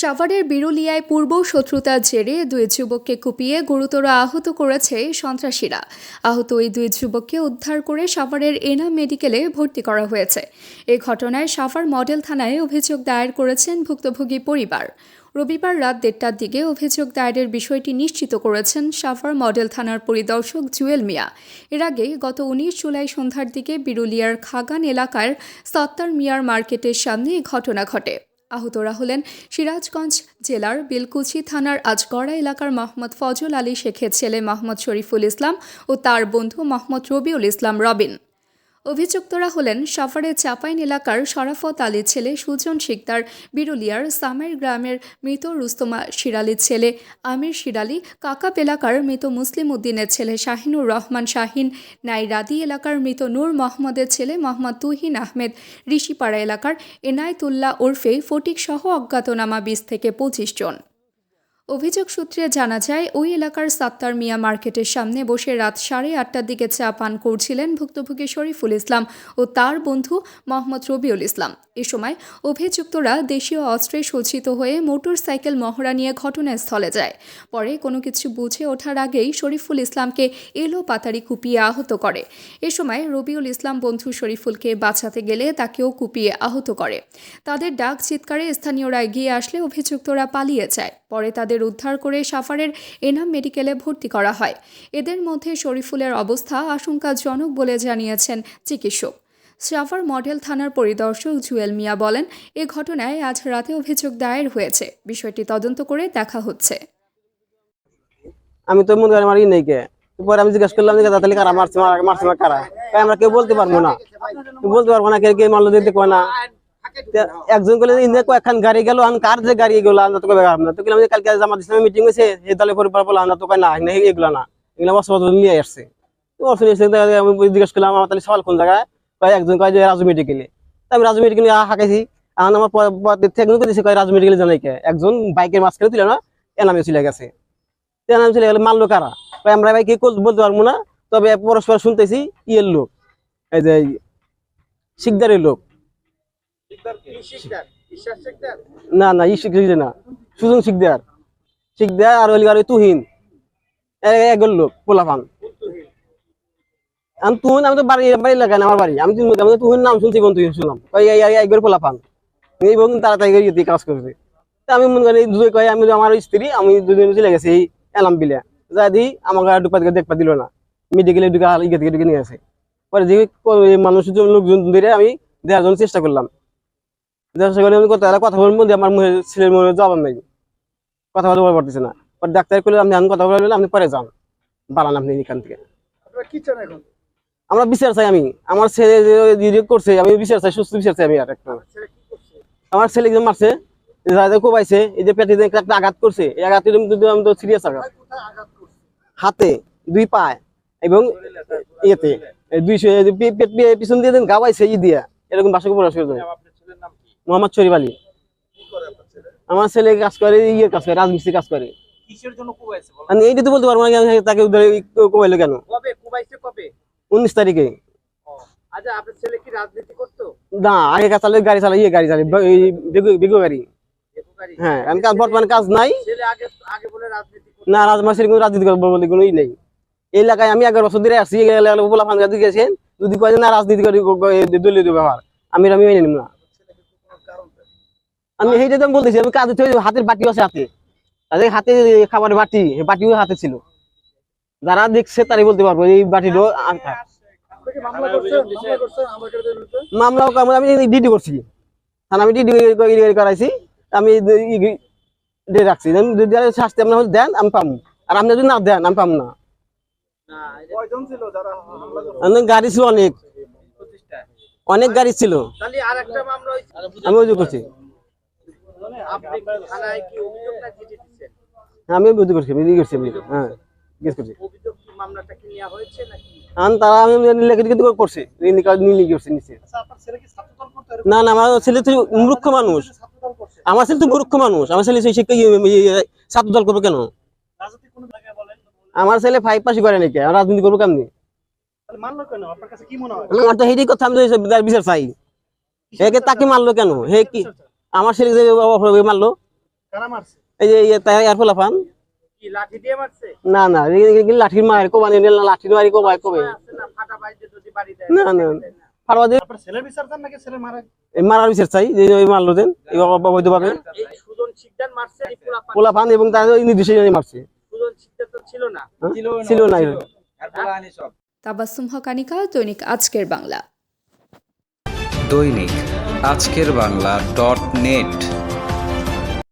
সাভারের বিরুলিয়ায় পূর্ব শত্রুতার জেরে দুই যুবককে কুপিয়ে গুরুতর আহত করেছে সন্ত্রাসীরা। আহত ওই দুই যুবককে উদ্ধার করে সাভারের এনাম মেডিকেলে ভর্তি করা হয়েছে। এ ঘটনায় সাভার মডেল থানায় অভিযোগ দায়ের করেছেন ভুক্তভোগী পরিবার। রবিবার রাত দেড়টার দিকে অভিযোগ দায়েরের বিষয়টি নিশ্চিত করেছেন সাভার মডেল থানার পরিদর্শক জুয়েল মিয়া। এর আগে গত উনিশ জুলাই সন্ধ্যার দিকে বিরুলিয়ার খাগান এলাকার সত্তার মিয়ার মার্কেটের সামনে এই ঘটনা ঘটে। আহতরা হলেন সিরাজগঞ্জ জেলার বিলকুচি থানার আজগড়া এলাকার মোহাম্মদ ফজল আলী শেখের ছেলে মোহাম্মদ শরীফুল ইসলাম ও তার বন্ধু মোহাম্মদ রবিউল ইসলাম রবিন। অভিযুক্তরা হলেন সাফারে চাপাইন এলাকার শরাফত আলীর ছেলে সুজন শিকদার, বিরুলিয়ার সামের গ্রামের মৃত রুস্তমা শিরালির ছেলে আমির শিরালি, কাকাপ এলাকার মৃত মুসলিম উদ্দিনের ছেলে শাহিনুর রহমান শাহিন, নাইরাদি এলাকার মৃত নূর মোহাম্মদের ছেলে মোহাম্মদ তুহিন আহমেদ, ঋষিপাড়া এলাকার এনায়েতুল্লাহ ওরফে ফটিক সহ অজ্ঞাতনামা বিশ থেকে পঁচিশ জন। অভিযোগ সূত্রে জানা যায়, ওই এলাকার সাত্তার মিয়া মার্কেটের সামনে বসে রাত সাড়ে আটটার দিকে চা পান করছিলেন ভুক্তভোগী শরীফুল ইসলাম ও তার বন্ধু মোহাম্মদ রবিউল ইসলাম। এ সময় অভিযুক্তরা দেশীয় অস্ত্রে সজ্জিত হয়ে মোটর সাইকেল মহড়া নিয়ে ঘটনাস্থলে যায়। পরে কোনো কিছু বুঝে ওঠার আগেই শরীফুল ইসলামকে এলো পাতারি কুপিয়ে আহত করে। এ সময় রবিউল ইসলাম বন্ধু শরীফুলকে বাঁচাতে গেলে তাকেও কুপিয়ে আহত করে। তাদের ডাক চিৎকারে স্থানীয়রা এগিয়ে আসলে অভিযুক্তরা পালিয়ে যায়। পরে তাদের উদ্ধার করে সাফারের এনাম মেডিকেলে ভর্তি করা হয়। এদের মধ্যে শরীফুলের অবস্থা আশঙ্কাজনক বলে জানিয়েছেন চিকিৎসক। সাফার মডেল থানার পরিদর্শক জুয়েল মিয়া বলেন, এ ঘটনায় আজ রাতে অভিযোগ দায়ের হয়েছে। বিষয়টি তদন্ত করে দেখা হচ্ছে। আমি তো মনে করি নেই কে। আমি জিজ্ঞেস করলাম যে কারা আমরা কেউ বলতে পারব না। বলতে পারব না কে কে দেখতে কয় না। একজন বলে ইন্দে কয়েকখান গাড়ি গেল আমি কার যে গাড়ি গেলো আমরা তো কবে না তো যে, কালকে জামাত ইসলামে মিটিং হয়েছে এই দলে পরিবার বললাম আমরা তো না এগুলো না। এগুলো অস্ত্র নিয়ে আসছে। আমি জিজ্ঞেস করলাম, আমার তাহলে সকাল কোন জায়গায়? কয়, একজন কয় যে, রাজু মেডিকেলে আমি রাজু মেডিকেলে হাঁকাইছি। এখন আমার একজন দিয়েছে কয়, রাজু মেডিকেলে জানাই কে একজন বাইকের মাঝখানে ছিল না, এনামে চলে গেছে। এনামে চলে গেলে মারলো কারা? কয়, আমরা ভাই কি বলতে পারব না? তবে পরস্পর শুনতেছি, ইয়ের লোক, এই যে, শিকদারের লোক। না না ই শিখছে না। সুজন শিকদার। শিকদার আর ওই আর ওই তুহিন। একজন লোক পোলাপান। আমি তুহিন আমি তো বাড়ি বাড়ি লাগাই আমার বাড়ি। আমি তুহিন নাম শুনছি কোন তুহিন শুনলাম। একবার পোলাপান। এই বোন তাড়াতাড়ি করে কাজ করছে। আমি মনে করি দুজনে কয় আমি আমার স্ত্রী আমি দুজন চলে গেছি এই এলাম বিলে। যা দি আমাকে আর ঢুকপা দেখপা দিল না। মেডিকেলে ঢুকে ইয়ে থেকে ঢুকে নিয়ে আসে পরে যে মানুষ লোকজন ধরে আমি দেওয়ার জন্য চেষ্টা করলাম। আমি কথা কথা আমার ছেলের মনে জবাব নেই। কথা বলতে পারতেছে না। পরে ডাক্তার করলে আপনি আমি কথা বলে আপনি পরে যান। বাড়ান আপনি এখান থেকে। আমরা বিচার চাই আমি। আমার ছেলে করছে আমি বিচার চাই সুস্থ বিচার চাই আমি আর একটা। আমার ছেলে একজন মারছে যা যা কোবাইছে এই যে পেটে একটা আঘাত করছে এই আঘাত আমি তো সিরিয়াস আঘাত। হাতে দুই পায়ে এবং ইয়েতে। এই দুই শে- এই পে- পেট দিয়ে পিছন দিয়ে দেন গাওয়াইছে ই দিয়া। এরকম বাসা পড়া শুরু করে মোহাম্মদ শরীফ আলী। আমার ছেলে কাজ করে ইয়ে কাজ করে রাজমিস্ত্রি কাজ করে। আমি এইটা তো বলতে পারব না তাকে কোবাইলো কেন? উনিশ তারিখে। আচ্ছা আপনার ছেলে কি রাজনীতি করতো? না আগে কাজ চালে গাড়ি চালাই ইয়ে গাড়ি চালাই বিগো গাড়ি। বেগুকারি? হ্যাঁ আমি কাজ বর্তমানে কাজ নাই। না রাজমাসের কোনো রাজনীতি করব বলে কোনো ই নেই। এই এলাকায় আমি এগারো বছর ধরে আসছি পোলা ফান গাছ গেছেন। যদি না রাজনীতি করি দলীয় ব্যবহার আমি আমি মেনে নিব না। আমি সেইটা তো বলতেছি আমি কাজ হাতের বাটি আছে হাতে। তাদের হাতে খাবারের বাটি বাটিও হাতে ছিল। যারা দেখছে তারাই বলতে পারব এই বাটিরও মামলা করছে মামলা করছে আমাকে বিরুদ্ধে মামলাও আমি ডিডি করছি। থানা আমি ডিডি করাইছি আমি রাখছি। যদি শাস্তি আপনার দেন আমি পাবো। আর আপনি যদি না দেন আমি পাবো না। গাড়ি ছিল অনেক। অনেক গাড়ি ছিল। আমি অভিযোগ করছি আপনি কি থানায় কি অভিযোগ না চিঠি দিচ্ছেন আমি করছি আমি ই করছি আমি হ্যাঁ জিজ্ঞেস করছি তারা আমি আচ্ছা আপনার ছেলে কি ছাত্রদল করতো না না আমার ছেলে তো মূর্খ মানুষ। ছাত্রদল করছে? আমার ছেলে তো মূর্খ মানুষ আমার ছেলে সেই শিক্ষা ছাত্র দল করব কেন? রাজনীতি কোন আমার ছেলে ফাইভ পাশে করে নাকি রাজনীতি করব কেমনি? তাহলে মানলো কেন? আপনার কাছে কি মনে হয়? আমার তো হেঁটেই কথা আমি বিচার- বিচার চাই। তাকে মারলো কেন? হে কি আমার ছেলে যে মারলো। এই যে লাঠি দিয়ে মারছে? না না লাঠির মারি কবে না ফাটা বাইতে যদি না না দিয়ে তারপর ছেলের বিচার দেন নাকি ছেলে মারা এই মারার বিচার চাই যে মারলো দেন এবং তার নির্দিষ্ট মারছে। ছিল না। হ্যাঁ? ছিল না তাবাসুম হকানিকা দৈনিক আজকের বাংলা। দৈনিক আজকের বাংলা ডট নেট।